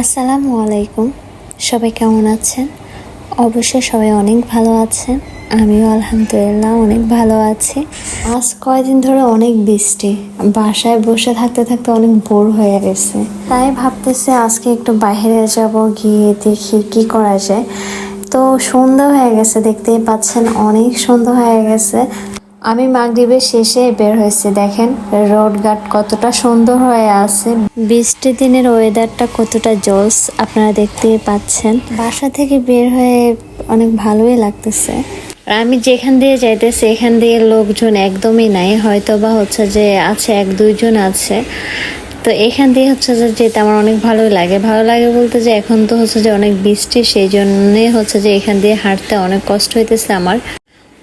আসসালামু আলাইকুম। সবাই কেমন আছেন? অবশ্যই সবাই অনেক ভালো আছেন। আমিও আলহামদুলিল্লাহ অনেক ভালো আছি। আজ কয়দিন ধরে অনেক বৃষ্টি। বাসায় বসে থাকতে থাকতে অনেক বোর হয়ে গেছে। তাই ভাবতেছি আজকে একটু বাইরে যাব, গিয়ে দেখি কি করা যায়। তো সন্ধ্যা হয়ে গেছে, দেখতেই পাচ্ছেন অনেক সন্ধ্যা হয়ে গেছে। আমি মাগরিবের শেষে বের হয়েছি দেখেন রোড ঘাট কতটা সুন্দর হয়ে আছে। বৃষ্টি দিনের ওয়েদারটা কতটা জোস আপনারা দেখতেই পাচ্ছেন। বাসা থেকে বের হয়ে অনেক ভালোই লাগতেছে। আর আমি যেখান দিয়ে যাইতেছি এখান দিয়ে লোকজন একদমই নাই হয়তো বা হচ্ছে যে আছে এক দুইজন আছে। তো এখান দিয়ে হচ্ছে যে যেতে আমার অনেক ভালোই লাগে। ভালো লাগে বলতে যে এখন তো হচ্ছে যে অনেক বৃষ্টি সেই জন্যে হচ্ছে যে এখান দিয়ে হাঁটতে অনেক কষ্ট হইতেছে আমার।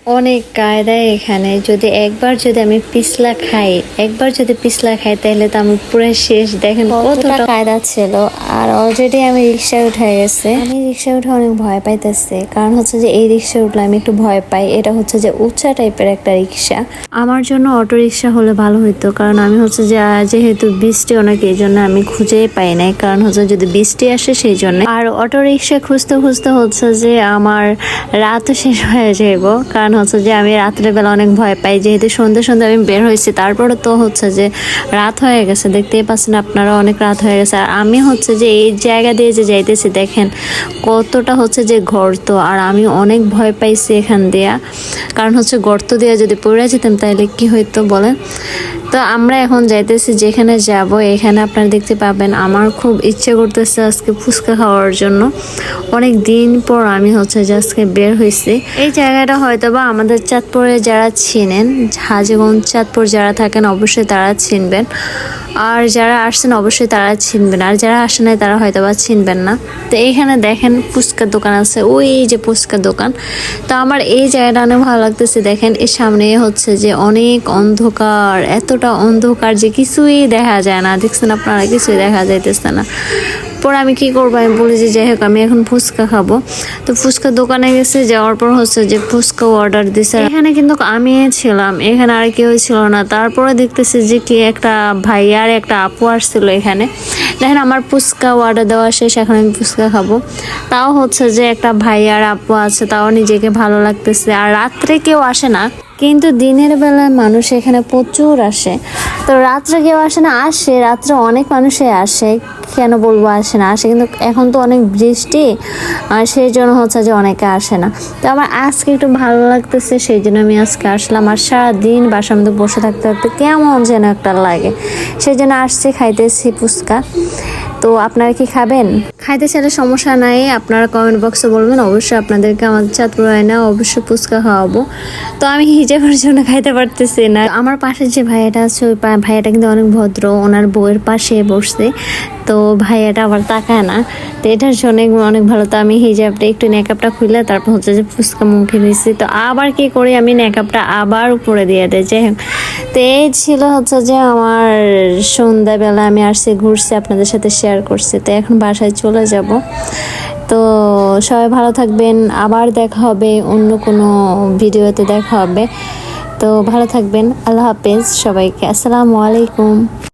অনেক কায়দায় এখানে। যদি একবার যদি আমি পিছলা খাই একবার যদি পিছলা খাই তাহলে তো আমি পুরো শেষ। দেখেন কতটা কায়দা ছিল। আর অলরেডি আমি রিক্সায় উঠে গেছে। আমি রিক্সায় উঠে অনেক ভয় পাইতেছি। কারণ হচ্ছে যে এই রিক্সা উঠলে আমি একটু ভয় পাই। এটা হচ্ছে যে উচ্চা টাইপের একটা রিক্সা। আমার জন্য অটো রিক্সা হলে ভালো হতো কারণ আমি হচ্ছে যে যেহেতু বৃষ্টি অনেক এই জন্য আমি খুঁজেই পাই নাই। কারণ হচ্ছে যদি বৃষ্টি আসে সেই জন্য। আর অটো রিক্সা খুঁজতে খুঁজতে হচ্ছে যে আমার রাত শেষ হয়ে যাইব। কারণ হচ্ছে যে আমি রাত্রেবেলা অনেক ভয় পাই। যেহেতু সন্ধ্যে সন্ধ্যে আমি বের হয়েছি, তারপরে তো হচ্ছে যে রাত হয়ে গেছে। দেখতেই পাচ্ছেন আপনারা অনেক রাত হয়ে গেছে। আর আমি হচ্ছে যে এই জায়গা দিয়ে যে যাইতেছি, দেখেন কতটা হচ্ছে যে গর্ত। আর আমি অনেক ভয় পাইছি এখান দিয়া। কারণ হচ্ছে গর্ত দিয়ে যদি পড়ে যেতাম, তাহলে কি হইতো বলেন? তো আমরা এখন যাইতেছি যেখানে যাব, এখানে আপনারা দেখতে পাবেন আমার খুব ইচ্ছে করতেছে আজকে ফুচকা খাওয়ার জন্য। অনেক দিন পর আমি হচ্ছে যে আজকে বের হয়েছি এই জায়গাটা হয়তো বা আমাদের চাঁদপুরে যারা চিনেন, হাজিগঞ্জ, চাঁদপুর যারা থাকেন অবশ্যই তারা চিনবেন। আর যারা আসছেন, অবশ্যই তারা চিনবেন। আর যারা আসে নাই, তারা হয়তো বা চিনবেন না। তো এখানে দেখেন ফুচকার দোকান আছে। ওই যে ফুচকার দোকান। তো আমার এই জায়গাটা অনেক ভালো লাগতেছে। দেখেন, এর সামনে হচ্ছে যে অনেক অন্ধকার। এতটা অন্ধকার যে কিছুই দেখা যায় না। দেখছেন আপনারা, কিছুই দেখা যাইতেছে না। পরে আমি কি করব? আমি বলি যে যাই হোক, আমি এখন ফুচকা খাব। তো ফুচকা দোকানে গেছে, যাওয়ার পর হচ্ছে যে ফুচকা অর্ডার দিছে। এখানে কিন্তু আমি ছিলাম, এখানে আর কেউ ছিল না। তারপরে দেখতেছি যে কি একটা ভাই আর একটা আপু আসছিল এখানে। দেখেন আমার ফুচকা অর্ডার দেওয়া শেষ, এখন আমি ফুচকা খাব। তাও হচ্ছে যে একটা ভাই আর আপু আছে, তাও নিজেকে ভালো লাগতেছে। আর রাত্রে কেউ আসে না, কিন্তু দিনের বেলায় মানুষ এখানে প্রচুর আসে। তো রাত্রে কেউ আসে না, আসে, রাত্রে অনেক মানুষই আসে। কেন বলব আসে না, আসে কিন্তু এখন তো অনেক বৃষ্টি, আর সেই জন্য হচ্ছে যে অনেকে আসে না। তো আমার আজকে একটু ভালো লাগতেছে, সেই জন্য আমি আজকে আসলাম। আর সারাদিন বাসার মধ্যে বসে থাকতে থাকতে কেমন যেন একটা লাগে। সেই জন্য আসছি, খাইতেছি ফুচকা। তো আপনারা কি খাবেন? খাইতে চাইলে সমস্যা নাই, আপনারা কমেন্ট বক্সে বলবেন, অবশ্যই আপনাদেরকে আমাদের চাঁদপুর না, অবশ্যই ফুচকা খাওয়াবো। তো আমি হিজাবের জন্য খাইতে পারতেছি না। আমার পাশে যে ভাইয়াটা আছে, ওই ভাইয়াটা কিন্তু অনেক ভদ্র, ওনার বউয়ের পাশে বসছে। তো ভাইয়াটা আবার তাকায় না। তো এটার জন্য অনেক ভালো। তো আমি হিজাবটা একটু নেকআপটা খুলে তারপর হচ্ছে যে ফুচকা মুখে দিয়েছি তো আবার কি করি, আমি নেকআপটা আবার উপরে দিয়ে যাই হোক। তো এই ছিল হচ্ছে যে আমার সন্ধ্যাবেলা আমি আসছি, ঘুরছি, আপনাদের সাথে শেয়ার করছি। তো এখন বাসায় চলে যাব। তো সবাই ভালো থাকবেন। আবার দেখা হবে, অন্য কোনো ভিডিওতে দেখা হবে। তো ভালো থাকবেন। আল্লাহ হাফেজ সবাইকে। আসসালামু আলাইকুম।